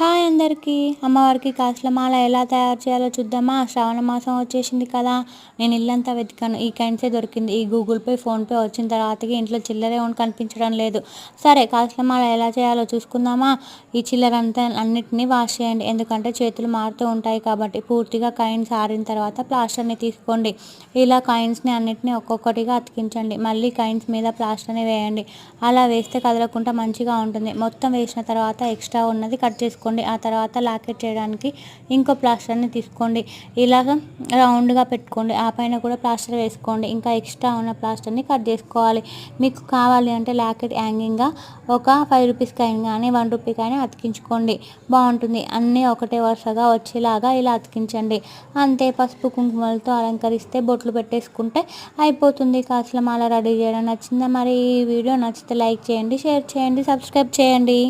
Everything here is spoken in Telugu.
హాయ్ అందరికీ. అమ్మవారికి కాసుల మాల ఎలా తయారు చేయాలో చూద్దామా? శ్రావణ మాసం వచ్చేసింది కదా. నేను ఇల్లంతా వెతికాను. ఈ కైండ్సే దొరికింది. ఈ గూగుల్ పే ఫోన్పే వచ్చిన తర్వాతకి ఇంట్లో చిల్లరే ఉండి కనిపించడం లేదు. సరే కాసుల మాల ఎలా చేయాలో చూసుకుందామా? ఈ చిల్లర అంతా అన్నిటినీ వాష్ చేయండి. ఎందుకంటే చేతులు మారుతూ ఉంటాయి కాబట్టి పూర్తిగా కాయిన్స్ ఆరిన తర్వాత ప్లాస్టర్ని తీసుకోండి. ఇలా కాయిన్స్ని అన్నిటినీ ఒక్కొక్కటిగా అతికించండి. మళ్ళీ కాయిన్స్ మీద ప్లాస్టర్ని వేయండి. అలా వేస్తే కదలకుండా మంచిగా ఉంటుంది. మొత్తం వేసిన తర్వాత ఎక్స్ట్రా ఉన్నది కట్ చేసుకోండి. తీసుకోండి ఆ తర్వాత లాకెట్ చేయడానికి ఇంకో ప్లాస్టర్ని తీసుకోండి. ఇలాగ రౌండ్గా పెట్టుకోండి. ఆ పైన కూడా ప్లాస్టర్ వేసుకోండి. ఇంకా ఎక్స్ట్రా ఉన్న ప్లాస్టర్ని కట్ చేసుకోవాలి. మీకు కావాలి అంటే లాకెట్ హ్యాంగింగ్గా ఒక ఫైవ్ రూపీస్కి అయిన కానీ వన్ రూపీ కానీ అతికించుకోండి. బాగుంటుంది. అన్నీ ఒకటే వరుసగా వచ్చేలాగా ఇలా అతికించండి. అంతే పసుపు కుంకుమలతో అలంకరిస్తే బొట్లు పెట్టేసుకుంటే అయిపోతుంది. కాసుల మాల రెడీ చేయడం నచ్చిందా? మరి ఈ వీడియో నచ్చితే లైక్ చేయండి షేర్ చేయండి సబ్స్క్రైబ్ చేయండి.